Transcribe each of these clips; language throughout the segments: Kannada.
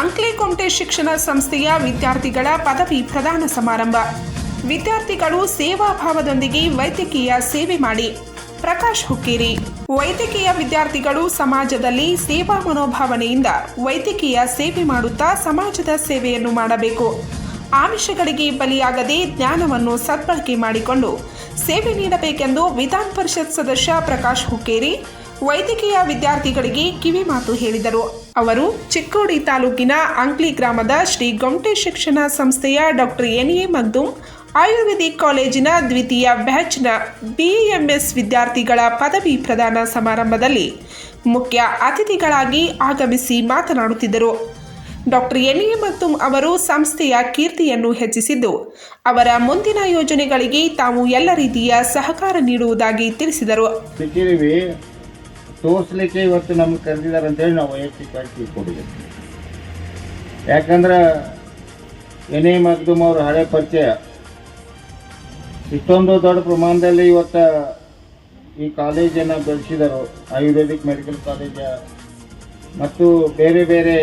ಅಂಕ್ಲಿಕೊಮಟೆ ಶಿಕ್ಷಣ ಸಂಸ್ಥೆಯ ವಿದ್ಯಾರ್ಥಿಗಳ ಪದವಿ ಪ್ರದಾನ ಸಮಾರಂಭ. ವಿದ್ಯಾರ್ಥಿಗಳು ಸೇವಾಭಾವದೊಂದಿಗೆ ವೈದ್ಯಕೀಯ ಸೇವೆ ಮಾಡಿ. ಪ್ರಕಾಶ್ ಹುಕ್ಕೇರಿ, ವೈದ್ಯಕೀಯ ವಿದ್ಯಾರ್ಥಿಗಳು ಸಮಾಜದಲ್ಲಿ ಸೇವಾ ಮನೋಭಾವನೆಯಿಂದ ವೈದ್ಯಕೀಯ ಸೇವೆ ಮಾಡುತ್ತಾ ಸಮಾಜದ ಸೇವೆಯನ್ನು ಮಾಡಬೇಕು. ಆಮಿಷಗಳಿಗೆ ಬಲಿಯಾಗದೆ ಜ್ಞಾನವನ್ನು ಸದ್ಬಳಕೆ ಮಾಡಿಕೊಂಡು ಸೇವೆ ನೀಡಬೇಕೆಂದು ವಿಧಾನ ಪರಿಷತ್ ಸದಸ್ಯ ಪ್ರಕಾಶ್ ಹುಕ್ಕೇರಿ ವೈದ್ಯಕೀಯ ವಿದ್ಯಾರ್ಥಿಗಳಿಗೆ ಕಿವಿಮಾತು ಹೇಳಿದರು. ಅವರು ಚಿಕ್ಕೋಡಿ ತಾಲೂಕಿನ ಅಂಕ್ಲಿ ಗ್ರಾಮದ ಶ್ರೀ ಗೊಮ್ಟೆ ಶಿಕ್ಷಣ ಸಂಸ್ಥೆಯ doctor N A Magdum ayurvedic ಕಾಲೇಜಿನ ದ್ವಿತೀಯ ಬ್ಯಾಚ್ನ ಬಿಎಂಎಸ್ ವಿದ್ಯಾರ್ಥಿಗಳ ಪದವಿ ಪ್ರದಾನ ಸಮಾರಂಭದಲ್ಲಿ ಮುಖ್ಯ ಅತಿಥಿಗಳಾಗಿ ಆಗಮಿಸಿ ಮಾತನಾಡುತ್ತಿದ್ದರು. ಡಾಕ್ಟರ್ ಎನ್ ಎ ಮತ್ತು ಅವರು ಸಂಸ್ಥೆಯ ಕೀರ್ತಿಯನ್ನು ಹೆಚ್ಚಿಸಿದ್ದು, ಅವರ ಮುಂದಿನ ಯೋಜನೆಗಳಿಗೆ ತಾವು ಎಲ್ಲ ರೀತಿಯ ಸಹಕಾರ ನೀಡುವುದಾಗಿ ತಿಳಿಸಿದರು. ತೋರಿಸ್ಲಿಕ್ಕೆ ಇವತ್ತು ನಮ್ಗೆ ಕರೆದಿದ್ದಾರೆ ಅಂತೇಳಿ ನಾವು ವೈಯಕ್ತಿಕವಾಗಿ ತಿಳ್ಕೊಂಡಿದ್ದೀವಿ ಯಾಕಂದ್ರೆ ಎನೆ ಮಗ್ದುಮ್ ಅವ್ರ ಹಳೆ ಪರಿಚಯ. ಇಷ್ಟೊಂದು ದೊಡ್ಡ ಪ್ರಮಾಣದಲ್ಲಿ ಇವತ್ತು ಈ ಕಾಲೇಜನ್ನು ಬೆಳೆಸಿದರು, ಆಯುರ್ವೇದಿಕ್ ಮೆಡಿಕಲ್ ಕಾಲೇಜ ಮತ್ತು ಬೇರೆ ಬೇರೆ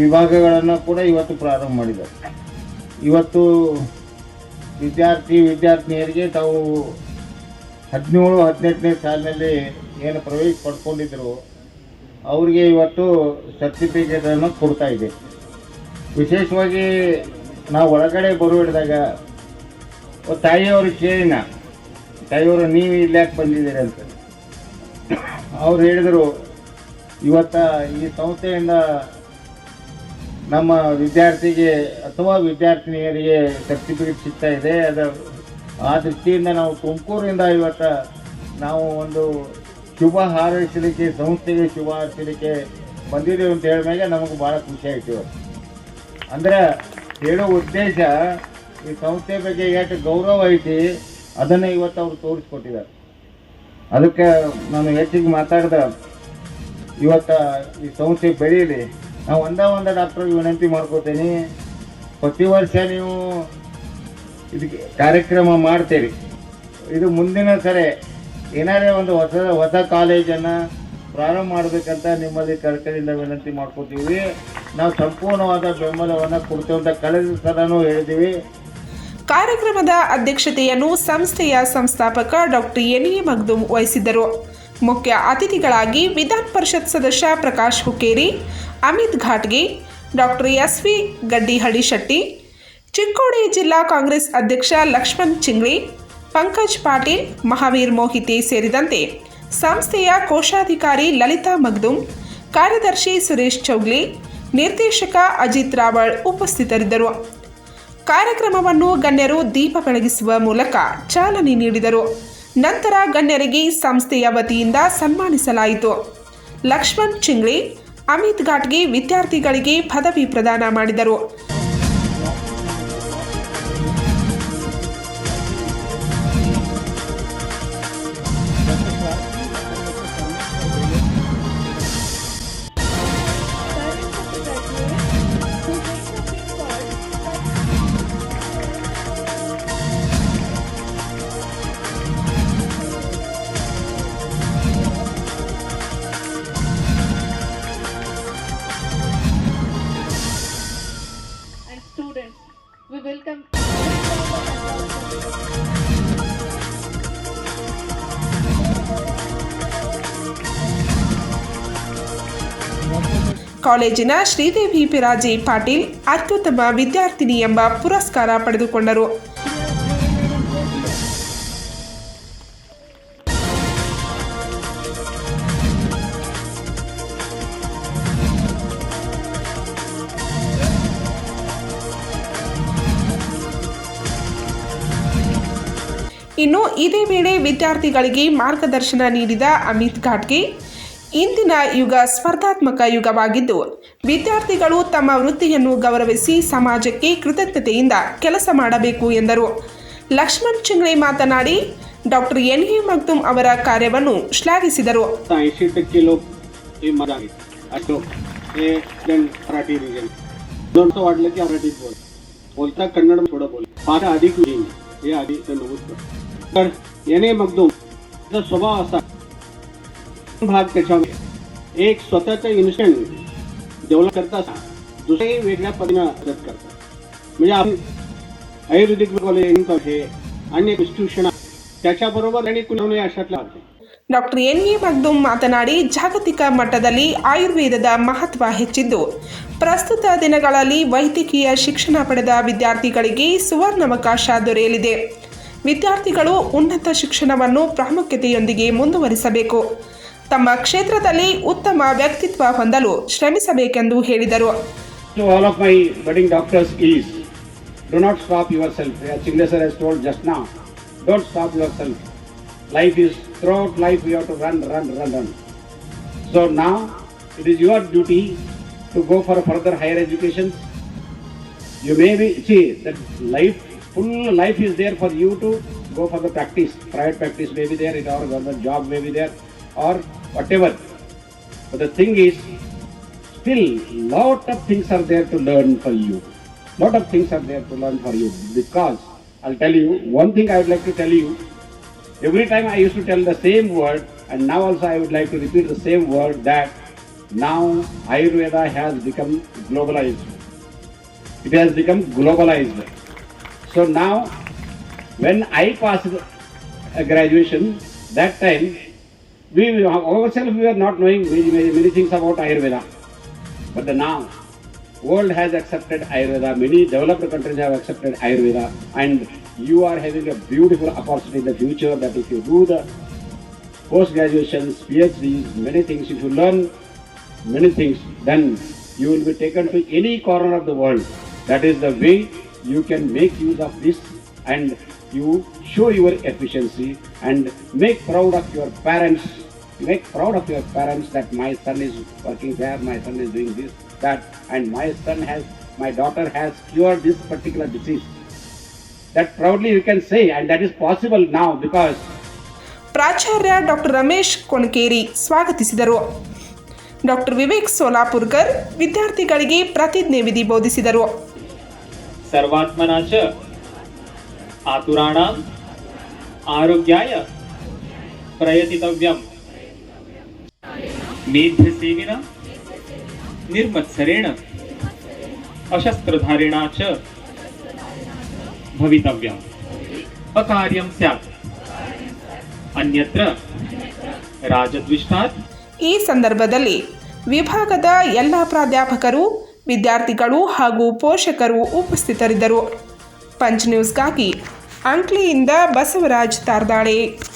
ವಿಭಾಗಗಳನ್ನು ಕೂಡ ಇವತ್ತು ಪ್ರಾರಂಭ ಮಾಡಿದರು ಇವತ್ತು ವಿದ್ಯಾರ್ಥಿ, ವಿದ್ಯಾರ್ಥಿನಿಯರಿಗೆ ತಾವು ಹದಿನೇಳು, ಹದಿನೆಂಟನೇ ಸಾಲಿನಲ್ಲಿ ಏನು ಪ್ರವೇಶ ಪಡ್ಕೊಂಡಿದ್ರು, ಅವ್ರಿಗೆ ಇವತ್ತು ಸರ್ಟಿಫಿಕೇಟನ್ನು ಕೊಡ್ತಾ ಇದೆ. ವಿಶೇಷವಾಗಿ ನಾವು ಒಳಗಡೆ ಬರುವಿಡಿದಾಗ ತಾಯಿಯವರು ಕೇಳಿನ, ತಾಯಿಯವರು ನೀವು ಇಲ್ಲಿ ಯಾಕೆ ಬಂದಿದ್ದೀರಿ? ಅಂತ. ಅವ್ರು ಹೇಳಿದರು, ಇವತ್ತ ಈ ಸಂಸ್ಥೆಯಿಂದ ನಮ್ಮ ವಿದ್ಯಾರ್ಥಿಗೆ ಅಥವಾ ವಿದ್ಯಾರ್ಥಿನಿಯರಿಗೆ ಸರ್ಟಿಫಿಕೇಟ್ ಸಿಗ್ತಾ ಇದೆ ಅದರ ಆ ದೃಷ್ಟಿಯಿಂದ ನಾವು ತುಮಕೂರಿಂದ ಇವತ್ತು ನಾವು ಒಂದು ಶುಭ ಹಾರೈಸಲಿಕ್ಕೆ, ಸಂಸ್ಥೆಗೆ ಶುಭ ಹಾರೈಸಲಿಕ್ಕೆ ಬಂದಿದ್ದೇವೆ ಅಂತ ಹೇಳಿದಾಗ ನಮಗೆ ಭಾಳ ಖುಷಿ ಆಯ್ತು ಅಂದ್ರೆ ಹೇಳೋ ಉದ್ದೇಶ ಈ ಸಂಸ್ಥೆ ಬಗ್ಗೆ ಎಷ್ಟು ಗೌರವ ಐತಿ, ಅದನ್ನು ಇವತ್ತು ಅವ್ರು ತೋರಿಸ್ಕೊಟ್ಟಿದ್ದಾರೆ. ಅದಕ್ಕೆ ನಾನು ಹೆಚ್ಚಿಗೆ ಮಾತಾಡ್ದೆ, ಇವತ್ತು ಈ ಸಂಸ್ಥೆ ಬೆಳೀಲಿ ನಾವು ಒಂದ ಒಂದು ಡಾಕ್ಟ್ರಿಗೆ ವಿನಂತಿ ಮಾಡ್ಕೋತೀನಿ. ಪ್ರತಿ ವರ್ಷ ನೀವು ಇದಕ್ಕೆ ಕಾರ್ಯಕ್ರಮ ಮಾಡ್ತೀರಿ ಇದು ಮುಂದಿನ ಸರಿ ಏನಾರೇ ಒಂದು ಹೊಸ ಹೊಸ ಕಾಲೇಜನ್ನು ಪ್ರಾರಂಭ ಮಾಡಬೇಕಂತ ನಿಮ್ಮಲ್ಲಿ ಕರ್ಕರಿಂದ ವಿನಂತಿ ಮಾಡ್ಕೋತೀವಿ. ನಾವು ಸಂಪೂರ್ಣವಾದ ಬೆಂಬಲವನ್ನು ಕೊಡ್ತೇವೆ ಅಂತ ಕಳೆದ ಸಲನೂ ಹೇಳಿದ್ದೀವಿ. ಕಾರ್ಯಕ್ರಮದ ಅಧ್ಯಕ್ಷತೆಯನ್ನು ಸಂಸ್ಥೆಯ ಸಂಸ್ಥಾಪಕ ಡಾಕ್ಟರ್ ಎನ್ ಎ ಮಗ್ದುಮ್ ವಹಿಸಿದ್ದರು. ಮುಖ್ಯ ಅತಿಥಿಗಳಾಗಿ ವಿಧಾನ ಪರಿಷತ್ ಸದಸ್ಯ Prakash Hukkeri, Amit ಘಾಟ್ಗೆ doctor S V Gaddihalli Shetty Chikkodi ಜಿಲ್ಲಾ ಕಾಂಗ್ರೆಸ್ ಅಧ್ಯಕ್ಷ ಲಕ್ಷ್ಮಣ್ ಚಿಂಗ್ಳಿ ಪಂಕಜ್ ಪಾಟೀಲ್, ಮಹಾವೀರ್ ಮೋಹಿತೆ ಸೇರಿದಂತೆ ಸಂಸ್ಥೆಯ ಕೋಶಾಧಿಕಾರಿ ಲಲಿತಾ ಮಗ್ದುಮ್ ಕಾರ್ಯದರ್ಶಿ ಸುರೇಶ್ ಚೌಗ್ಲಿ, ನಿರ್ದೇಶಕ ಅಜಿತ್ ರಾವಳ್ ಉಪಸ್ಥಿತರಿದ್ದರು. ಕಾರ್ಯಕ್ರಮವನ್ನು ಗಣ್ಯರು ದೀಪ ಬೆಳಗಿಸುವ ಮೂಲಕ ಚಾಲನೆ ನೀಡಿದರು. ನಂತರ ಗಣ್ಯರಿಗೆ ಸಂಸ್ಥೆಯ ವತಿಯಿಂದ ಸನ್ಮಾನಿಸಲಾಯಿತು. ಲಕ್ಷ್ಮಣ್ ಚಿಂಗ್ಳಿ ಅಮಿತ್ ಘಾಟ್ಗೆ ವಿದ್ಯಾರ್ಥಿಗಳಿಗೆ ಪದವಿ ಪ್ರದಾನ ಮಾಡಿದರು. Students. We welcome ಕಾಲೇಜಿನ ಶ್ರೀದೇವಿ ಪಿರಾಜಿ ಪಾಟೀಲ್ ಅತ್ಯುತ್ತಮ ವಿದ್ಯಾರ್ಥಿನಿ ಎಂಬ ಪುರಸ್ಕಾರ ಪಡೆದುಕೊಂಡರು ಇನ್ನು ಇದೇ ವೇಳೆ ವಿದ್ಯಾರ್ಥಿಗಳಿಗೆ ಮಾರ್ಗದರ್ಶನ ನೀಡಿದ ಅಮಿತ್ ಘಾಟ್ಗೆ ಇಂದಿನ ಯುಗ ಸ್ಪರ್ಧಾತ್ಮಕ ಯುಗವಾಗಿದ್ದು ವಿದ್ಯಾರ್ಥಿಗಳು ತಮ್ಮ ವೃತ್ತಿಯನ್ನು ಗೌರವಿಸಿ ಸಮಾಜಕ್ಕೆ ಕೃತಜ್ಞತೆಯಿಂದ ಕೆಲಸ ಮಾಡಬೇಕು ಎಂದರು ಲಕ್ಷ್ಮಣ್ ಚಿಂಗ್ಳೆ ಮಾತನಾಡಿ ಡಾಕ್ಟರ್ ಎನ್ ಎ ಮಗ್ದುಮ್ ಅವರ ಕಾರ್ಯವನ್ನು ಶ್ಲಾಘಿಸಿದರು ऐंशी टक्के लोक हे मराठी अशोक हे देन मराठी रिजन दोनचं वाटलं की मराठीत बोल बोलता कन्नड थोडं बोल फार अधिक येईल हे आधी इथं नमूद कर तर याने मगदूम त्याचा स्वभाव असा भाग त्याच्यामध्ये एक स्वतःचा इन्स्टंट डेव्हलप करता दुसरे वेगळ्या पद्धतीनं मदत करतात म्हणजे आपण आयुर्वेदिक कॉलेज हे अन्य इन्स्टिट्यूशन त्याच्याबरोबर आणि कुणी अशातला आहे ಡಾಕ್ಟರ್ ಎನ್ ಎ ಮಗ್ದುಮ್ ಮಾತನಾಡಿ ಜಾಗತಿಕ ಮಟ್ಟದಲ್ಲಿ ಆಯುರ್ವೇದದ ಮಹತ್ವ ಹೆಚ್ಚಿದ್ದು ಪ್ರಸ್ತುತ ದಿನಗಳಲ್ಲಿ ವೈದ್ಯಕೀಯ ಶಿಕ್ಷಣ ಪಡೆದ ವಿದ್ಯಾರ್ಥಿಗಳಿಗೆ ಸುವರ್ಣಾವಕಾಶ ದೊರೆಯಲಿದೆ ವಿದ್ಯಾರ್ಥಿಗಳು ಉನ್ನತ ಶಿಕ್ಷಣವನ್ನು ಪ್ರಾಮುಖ್ಯತೆಯೊಂದಿಗೆ ಮುಂದುವರಿಸಬೇಕು. ತಮ್ಮ ಕ್ಷೇತ್ರದಲ್ಲಿ ಉತ್ತಮ ವ್ಯಕ್ತಿತ್ವ ಹೊಂದಲು ಶ್ರಮಿಸಬೇಕೆಂದು ಹೇಳಿದರು. So all of doctors ill do not drop your self signature as ಡೋಟ್ ಜಸ್ಟ್ನಾ dot life life you to is duty to go for further higher education you may be G that life full life is there for you to go for the practice. Private practice may be there, it or government job may be there, or whatever. But the thing is, still lot of things are there to learn for you lot of things are there to learn for you because i'll tell you one thing i would like to tell you every time i used to tell the same word and now also i would like to repeat the same word that now ayurveda has become globalized it has become globalized so now when i passed a uh, graduation that time we ourselves we were not knowing many, many, things about ayurveda but the now, world has accepted Ayurveda. Many developed countries have accepted Ayurveda, and you are having a beautiful opportunity in the future. That if you do the post graduations, PhDs, many things, if you learn many things, then you will be taken to any corner of the world. That is the way you can make use of this, and you show your efficiency and make proud of your parents make proud of your parents that my son is working there, my son is doing this, that, and my son has, my daughter has cured this particular disease. That proudly you can say, and that is possible now because ಪ್ರಾಚಾರ್ಯ ಡಾಕ್ಟರ್ ರಮೇಶ್ ಕೊಣಕೇರಿ ಸ್ವಾಗತಿಸಿದರು ಡಾಕ್ಟರ್ ವಿವೇಕ್ ಸೋಲಾಪುರ್ಕರ್ ವಿದ್ಯಾರ್ಥಿಗಳಿಗೆ ಪ್ರತಿಜ್ಞೆ ವಿಧಿ ಬೋಧಿಸಿದರು सर्वात्मना च आतुराणाम् आरोग्याय प्रयतितव्यम् मेध्यसेविना निर्मत्सरेण अशस्त्रधारिणा च भवितव्यम् अकार्यं स्यात् अन्यत्र राजद्विष्टात् ಈ ಸಂದರ್ಭದಲ್ಲಿ ವಿಭಾಗದ ಎಲ್ಲ ಪ್ರಾಧ್ಯಾಪಕರು ವಿದ್ಯಾರ್ಥಿಗಳು ಹಾಗೂ ಪೋಷಕರು ಉಪಸ್ಥಿತರಿದ್ದರು. ಪಂಚ್ ನ್ಯೂಸ್ಗಾಗಿ ಅಂಕ್ಲಿಯಿಂದ ಬಸವರಾಜ್ ತಾರ್ದಾಳೆ